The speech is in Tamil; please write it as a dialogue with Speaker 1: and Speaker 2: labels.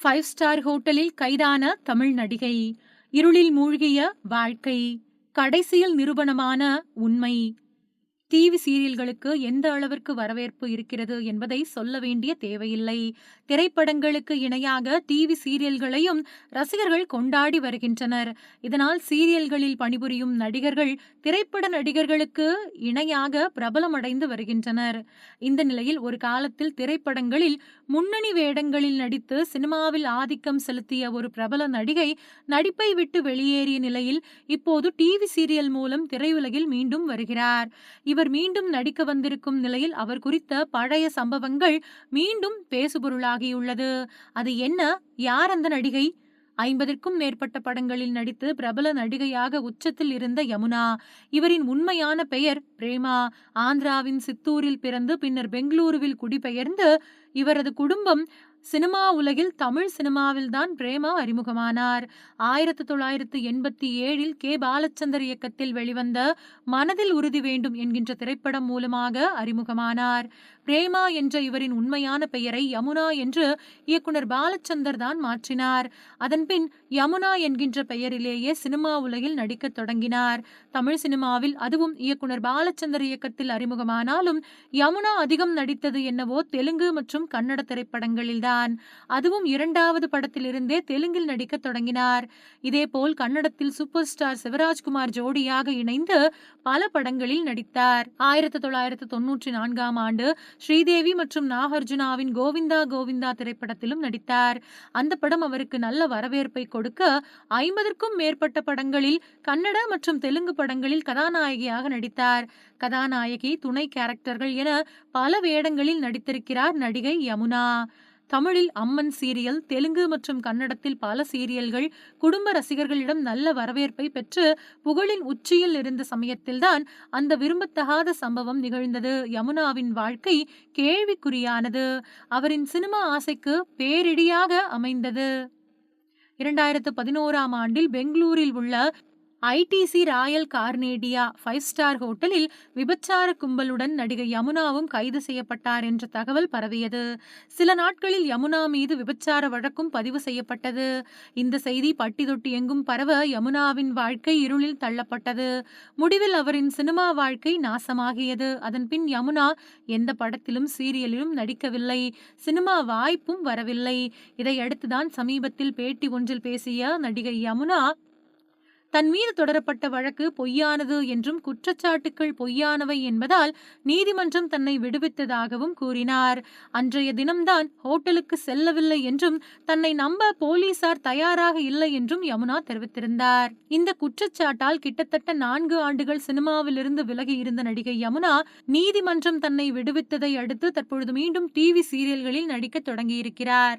Speaker 1: ஃபைவ் ஸ்டார் ஹோட்டலில் கைதான தமிழ் நடிகை இருளில் மூழ்கிய வாழ்க்கை கடைசியில் நிரூபணமான உண்மை டிவி சீரியல்களுக்கு எந்த அளவிற்கு வரவேற்பு இருக்கிறது என்பதை சொல்ல வேண்டிய தேவையில்லை. திரைப்படங்களுக்கு இணையாக டிவி சீரியல்களையும் ரசிகர்கள் கொண்டாடி வருகின்றனர். இதனால் சீரியல்களில் பணிபுரியும் நடிகர்கள் திரைப்பட நடிகர்களுக்கு இணையாக பிரபலமடைந்து வருகின்றனர். இந்த நிலையில் ஒரு காலத்தில் திரைப்படங்களில் முன்னணி வேடங்களில் நடித்து சினிமாவில் ஆதிக்கம் செலுத்திய ஒரு பிரபல நடிகை நடிப்பை விட்டு வெளியேறிய நிலையில் இப்போது டிவி சீரியல் மூலம் திரையுலகில் மீண்டும் வருகிறார். இவர் மீண்டும் நடிக்க வந்திருக்கும் நிலையில் அவர் குறித்த பழைய சம்பவங்கள் மீண்டும் பேசுபொருளாகியுள்ளது. அது என்ன? யார் அந்த நடிகை? ஐம்பதற்கும் மேற்பட்ட படங்களில் நடித்து பிரபல நடிகையாக உச்சத்தில் இருந்த யமுனா. இவரின் உண்மையான பெயர் பிரேமா. ஆந்திராவின் சித்தூரில் பிறந்து பின்னர் பெங்களூருவில் குடிபெயர்ந்து இவரது குடும்பம் சினிமா உலகில் தமிழ் சினிமாவில்தான் பிரேமா அறிமுகமானார். ஆயிரத்தி தொள்ளாயிரத்து எண்பத்தி ஏழில் கே. பாலச்சந்தர் இயக்கத்தில் வெளிவந்த மனதில் உறுதி வேண்டும் என்கின்ற திரைப்படம் மூலமாக அறிமுகமானார். பிரேமா என்ற இவரின் உண்மையான பெயரை யமுனா என்று இயக்குனர் பாலச்சந்தர் தான் மாற்றினார். அதன்பின் யமுனா என்கின்ற பெயரிலேயே சினிமா உலகில் நடிக்கத் தொடங்கினார். தமிழ் சினிமாவில் அதுவும் இயக்குனர் பாலச்சந்தர் இயக்கத்தில் அறிமுகமானாலும் யமுனா அதிகம் நடித்தது என்னவோ தெலுங்கு மற்றும் கன்னட திரைப்படங்களில்தான் தான் அதுவும் இரண்டாவது படத்திலிருந்தே தெலுங்கில் நடிக்க தொடங்கினார். இதேபோல் கன்னடத்தில் சூப்பர் ஸ்டார் சிவராஜ்குமார் ஜோடியாக இணைந்து பல படங்களில் நடித்தார். ஆயிரத்தி தொள்ளாயிரத்தி தொன்னூற்றி நான்காம் ஆண்டு ஸ்ரீதேவி மற்றும் நாகார்ஜுனாவின் கோவிந்தா கோவிந்தா திரைப்படத்திலும் நடித்தார். அந்த படம் அவருக்கு நல்ல வரவேற்பை கொடுக்க ஐம்பதற்கும் மேற்பட்ட படங்களில் கன்னட மற்றும் தெலுங்கு படங்களில் கதாநாயகியாக நடித்தார். கதாநாயகி துணை கேரக்டர்கள் என பல வேடங்களில் நடித்திருக்கிறார் நடிகை யமுனா. தமிழில் அம்மன் சீரியல் தெலுங்கு மற்றும் கன்னடத்தில் பல சீரியல்கள் குடும்ப ரசிகர்களிடம் நல்ல வரவேற்பை பெற்று புகழின் உச்சியில் இருந்த சமயத்தில்தான் அந்த விரும்பத்தகாத சம்பவம் நிகழ்ந்தது. யமுனாவின் வாழ்க்கை கேள்விக்குறியானது. அவரின் சினிமா ஆசைக்கு பேரிடியாக அமைந்தது. இரண்டாயிரத்து பதினோராம் ஆண்டில் பெங்களூரில் உள்ள ITC Royal Gardenia five star ஹோட்டலில் விபச்சார கும்பலுடன் நடிகை யமுனாவும் கைது செய்யப்பட்டார் என்ற தகவல் பரவியது. சில நாட்களில் யமுனா மீது விபச்சார வழக்கும் பதிவு செய்யப்பட்டது. இந்த செய்தி பட்டி தொட்டி எங்கும் பரவ யமுனாவின் வாழ்க்கை இருளில் தள்ளப்பட்டது. முடிவில் அவரின் சினிமா வாழ்க்கை நாசமாகியது. அதன் பின் யமுனா எந்த படத்திலும் சீரியலிலும் நடிக்கவில்லை. சினிமா வாய்ப்பும் வரவில்லை. இதையடுத்துதான் சமீபத்தில் பேட்டி ஒன்றில் பேசிய நடிகை யமுனா தன் மீது தொடரப்பட்ட வழக்கு பொய்யானது என்றும் குற்றச்சாட்டுக்கள் பொய்யானவை என்பதால் நீதிமன்றம் தன்னை விடுவித்ததாகவும் கூறினார். அன்றைய தினம்தான் ஹோட்டலுக்கு செல்லவில்லை என்றும் தன்னை நம்ப போலீசார் தயாராக இல்லை என்றும் யமுனா தெரிவித்திருந்தார். இந்த குற்றச்சாட்டால் கிட்டத்தட்ட நான்கு ஆண்டுகள் சினிமாவிலிருந்து விலகி இருந்த நடிகை யமுனா நீதிமன்றம் தன்னை விடுவித்ததை அடுத்து தற்பொழுது மீண்டும் டிவி சீரியல்களில் நடிக்க தொடங்கியிருக்கிறார்.